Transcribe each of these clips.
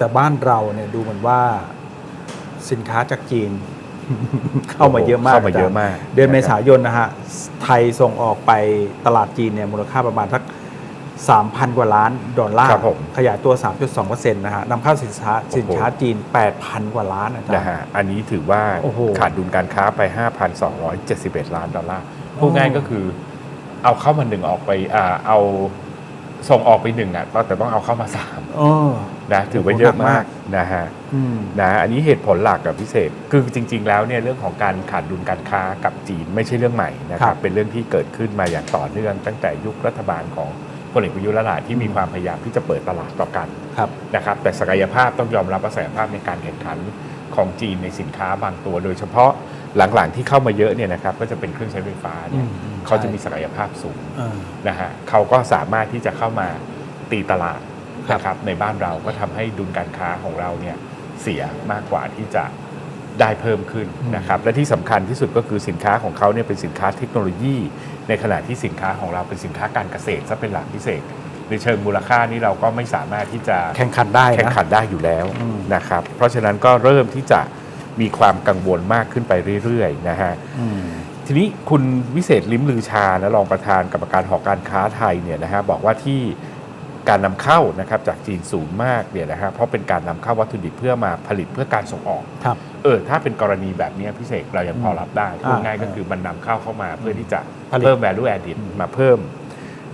แต่บ้านเราเนี่ยดูเหมือนว่าสินค้าจากจีน เข้ามาเยอะมากเข้ามาเยอะมาก เดือนเมนะครับษายนนะฮะ ไทยส่งออกไปตลาดจีนเนี่ยมูลค่าประมาณสัก 3,000 กว่าล้านดอลลาร์ครับผมขยายตัว 3.2%นะฮะนำเข้าสินค้าโอ้โหสินค้าจีน 8,000 กว่าล้านอาจารนะย์ฮะอันนี้ถือว่าโอ้โหขาดดุลการค้าไป 5,271 ล้านดอลลาร์พูดง่ายก็คือเอาเข้ามาหนึ่งออกไปอ่าเอา ส่งออกไปหนึ่งอะแต่ต้องเอาเข้ามาสามเออนะถือว่าเยอะมากนะฮะอืม นะอันนี้เหตุผลหลักกับพิเศษคือจริง ๆ แล้วเนี่ยเรื่องของการขาดดุลการค้ากับจีนไม่ใช่เรื่องใหม่นะคครัรับบ เป็นเรื่องที่เกิดขึ้นมาอย่างต่อเนื่อง ตั้งแต่ยุครัฐบาลของพลเอกประยุทธ์และหลานที่มีความพยายามที่จะเปิดตลาดต่อกัน ครับ นะครับแต่ศักยภาพต้องยอมรับว่าศักยภาพในการแข่งขันของจีนในสินค้าบางตัว โดยเฉพาะ หลังๆที่เข้ามาเยอะเนี่ยนะครับก็จะเป็นเครื่องใช้ไฟฟ้าเนี่ยอืมอืมเขาจะใช่มีศักยภาพสูงเออนะฮะเขาก็สามารถที่จะเข้ามาตีตลาดครับนะครับในบ้านเราก็ทำให้ดุลการค้าของเราเนี่ยเสียมากกว่าที่จะได้เพิ่มขึ้นนะครับและที่สำคัญที่สุดก็คือสินค้าของเขาเนี่ยเป็นสินค้าเทคโนโลยี ในขณะที่สินค้าของเราเป็นสินค้าการเกษตรซะเป็นหลักพิเศษในเชิงมูลค่านี่เราก็ไม่สามารถที่จะแข่งขันได้แข่งนะขันได้อยู่แล้วอืมนะครับเพราะฉะนั้นก็เริ่มที่จะ มีความกังวลมากขึ้นไปเรื่อยๆนะฮะอืมทีนี้คุณวิเศษลิ้มลือชานะรองประธานกรรมการหอการค้าไทยเนี่ยนะฮะบอกว่าที่การนำเข้านะครับจากจีนสูงมากเนี่ยนะฮะเพราะเป็นการนำเข้าวัตถุดิบเพื่อมาผลิตเพื่อการส่งออกครับเออถ้าเป็นกรณีแบบเนี้ยพิเศษเรายังพอรับได้อ่าพูดง่ายก็คือมันนำเข้าเข้ามาเพื่อที่จะผลิตเพิ่ม value added มาเพิ่ม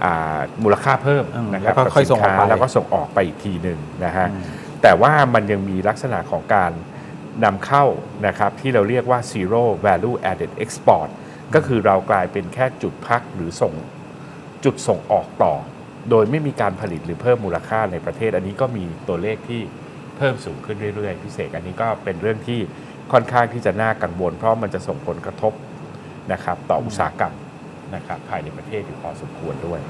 อ่ามูลค่าเพิ่มอืมนะครับแล้วก็ค่อยส่งออกไปบสินค้าแล้วก็ส่งออกไปอีกทีหนึ่งนะฮะอืมแต่ว่ามันยังมีลักษณะของการ นำเข้านะครับที่เราเรียกว่า zero value added export ก็คือเรากลายเป็นแค่จุดพักหรือส่งจุดส่งออกต่อ โดยไม่มีการผลิตหรือเพิ่มมูลค่าในประเทศ อันนี้ก็มีตัวเลขที่เพิ่มสูงขึ้นเรื่อยๆพิเศษอันนี้ก็เป็นเรื่องที่ค่อนข้างที่จะน่ากังวล เพราะมันจะส่งผลกระทบนะครับต่ออุตสาหกรรมนะครับภายในประเทศอยู่พอสมควรด้วย